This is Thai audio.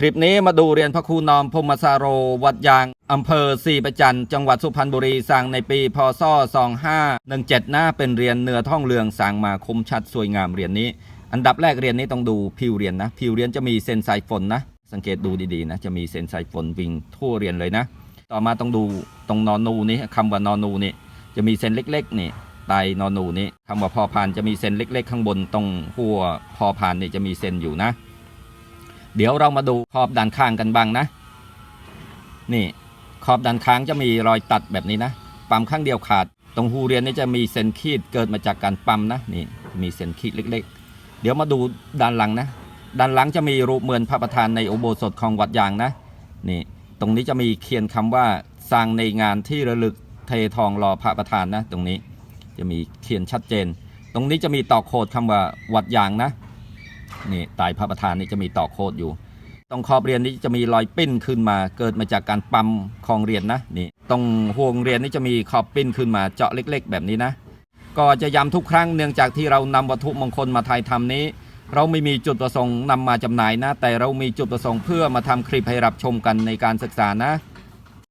คลิปนี้มาดูเรียนพระครูนอมพมสาโร วัดยางอำเภอศรีประจันต์จังหวัดสุพรรณบุรีสร้างในปีพศ 2517นะเป็นเรียนเนื้อท่องเรืองสร้างมาคมชัดสวยงามเรียนนี้ อันดับแรกเรียนนี้ต้องดูผิวเรียนนะ ผิวเรียนจะมีเส้นสายฝนนะ สังเกตดูดีๆนะ จะมีเส้นสายฝนวิ่งทั่วเรียนเลยนะ ต่อมาต้องดูตรงนอนนูนี้คำว่านอนนูนี่จะมีเส้นเล็กๆนี่ใต้นอนนูนี้คำว่าพอพานจะมีเส้นเล็ก ๆ ข้างบนตรงหัวพอพานนี่จะมีเส้นอยู่นะ เดี๋ยวเรามาดูขอบด้านข้างกันบ้างนะ นี่ขอบด้านข้างจะมีรอยตัดแบบนี้นะปั๊มข้างเดียวขาด ตรงหูเรียนนี่จะมีเส้นขีดเกิดมาจากการปั๊มนะนี่มีเส้นขีดเล็ก ๆ เดี๋ยวมาดูด้านหลังนะ ด้านหลังจะมีรูปเหมือนพระประธานในอุโบสถของวัดยางนะนี่ตรงนี้จะมีเขียนคำว่าสร้างในงานที่ระลึกเททองรอพระประธานนะ ตรงนี้จะมีเขียนชัดเจน ตรงนี้จะมีต่อโคดคำว่าวัดยางนะ นี่ตายพระประธานนี่จะมีต่อโคดอยู่ ตรงขอบเรียนนี้จะมีรอยปิ้นขึ้นมา เกิดมาจากการปั๊มของเรียนนะนี่ตรงห่วงเรียนนี่จะมีขอบปิ้นขึ้นมาเจาะเล็ก ๆ แบบนี้นะ ก็จะย้ำทุกครั้งเนื่องจากที่เรานำวัตถุมงคลมาถ่ายทำนี้ เราไม่มีจุดประสงค์นำมาจำหน่ายนะ แต่เรามีจุดประสงค์เพื่อมาทำคลิปให้รับชมกันในการศึกษานะ